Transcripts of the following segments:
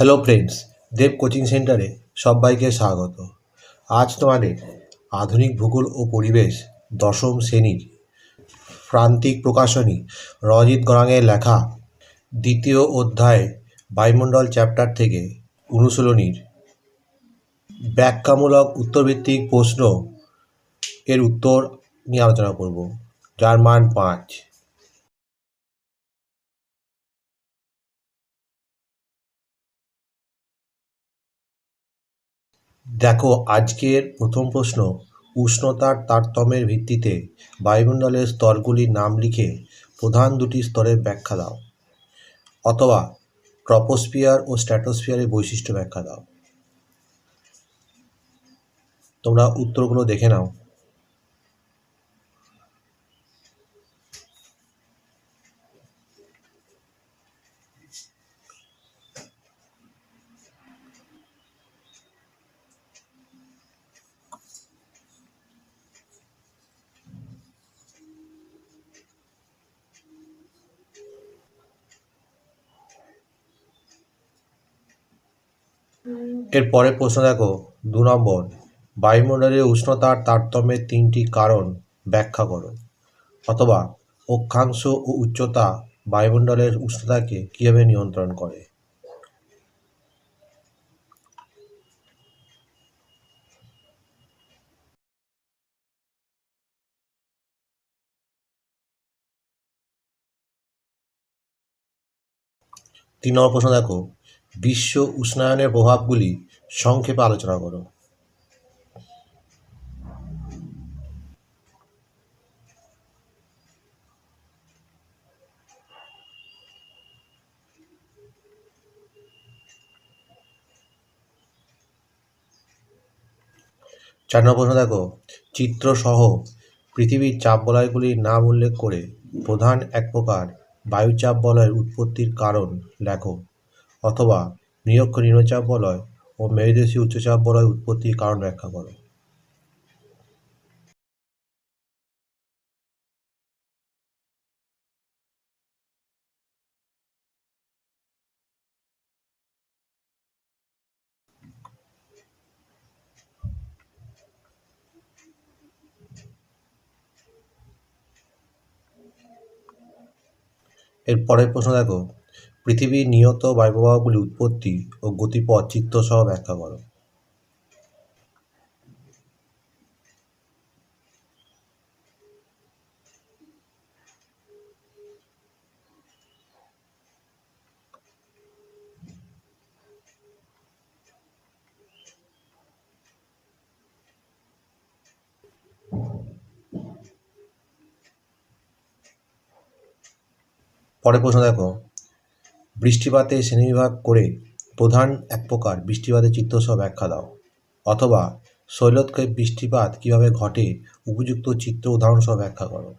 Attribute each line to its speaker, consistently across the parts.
Speaker 1: Hello friends দেব coaching সেন্টারে সবাইকে স্বাগত। আজ তোমাদের আধুনিক ভূগোল ও পরিবেশ দশম শ্রেণির প্রান্তিক প্রকাশনী রজিত গড়াঙের লেখা দ্বিতীয় অধ্যায় বায়ুমণ্ডল চ্যাপ্টার থেকে অনুশীলনীর ব্যাখ্যামূলক উত্তরভিত্তিক প্রশ্ন এর উত্তর নিয়ে আলোচনা করব, যার মান পাঁচ। দেখো, আজকের প্রথম প্রশ্ন, উষ্ণতার তারতম্যের ভিত্তিতে বায়ুমণ্ডলের স্তরগুলির নাম লিখে প্রধান দুটি স্তরের ব্যাখ্যা দাও, অথবা ট্রপোস্ফিয়ার ও স্ট্র্যাটোস্ফিয়ারের বৈশিষ্ট্য ব্যাখ্যা দাও। তোমরা উত্তরগুলো দেখে নাও। এর পরের প্রশ্ন দেখো, দু নম্বর, বায়ুমণ্ডলের উষ্ণতার তারতম্যের তিনটি কারণ ব্যাখ্যা করো। অথবা, অক্ষাংশ ও উচ্চতা বায়ুমণ্ডলের উষ্ণতাকে কীভাবে নিয়ন্ত্রণ করে? তিন নম্বর প্রশ্ন দেখো বিশ্ব উষ্ণায়নের প্রভাবগুলি সংক্ষেপে আলোচনা করো। চার নম্বর প্রশ্ন দেখো, চিত্রসহ পৃথিবীর চাপ বলয়গুলির নাম উল্লেখ করে প্রধান এক প্রকার বায়ুচাপ বলয়ের উৎপত্তির কারণ লেখো। অথবা নিরক্ষ নিম্নচাপ বলয় ও মেরুদেশী উচ্চচাপ বলয় উৎপত্তির কারণ ব্যাখ্যা করো। এর পরের প্রশ্ন দেখো। পৃথিবীর নিয়ত বায়ুপ্রবাহগুলি উৎপত্তি ও গতিপথ চিত্রসহ ব্যাখ্যা করো। পরের প্রশ্ন দেখো। বৃষ্টিপাতে শ্রেণীবিভাগ করে প্রধান এক প্রকার বৃষ্টিপাতের চিত্রসহ ব্যাখ্যা দাও। অথবা শৈলতকে বৃষ্টিপাত কীভাবে ঘটে উপযুক্ত চিত্র উদাহরণসহ ব্যাখ্যা করো।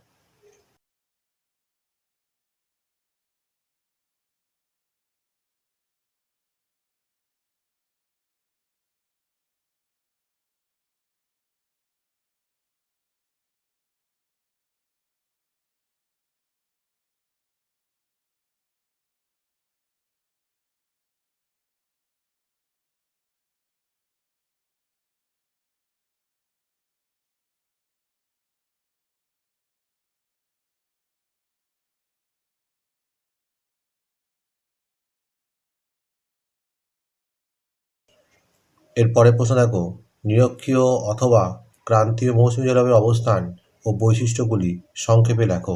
Speaker 1: এর পরের প্রশ্ন দেখো নিরক্ষীয় অথবা ক্রান্তীয় মৌসুমী জলবায়ুর অবস্থান ও বৈশিষ্ট্যগুলি সংক্ষেপে লেখো।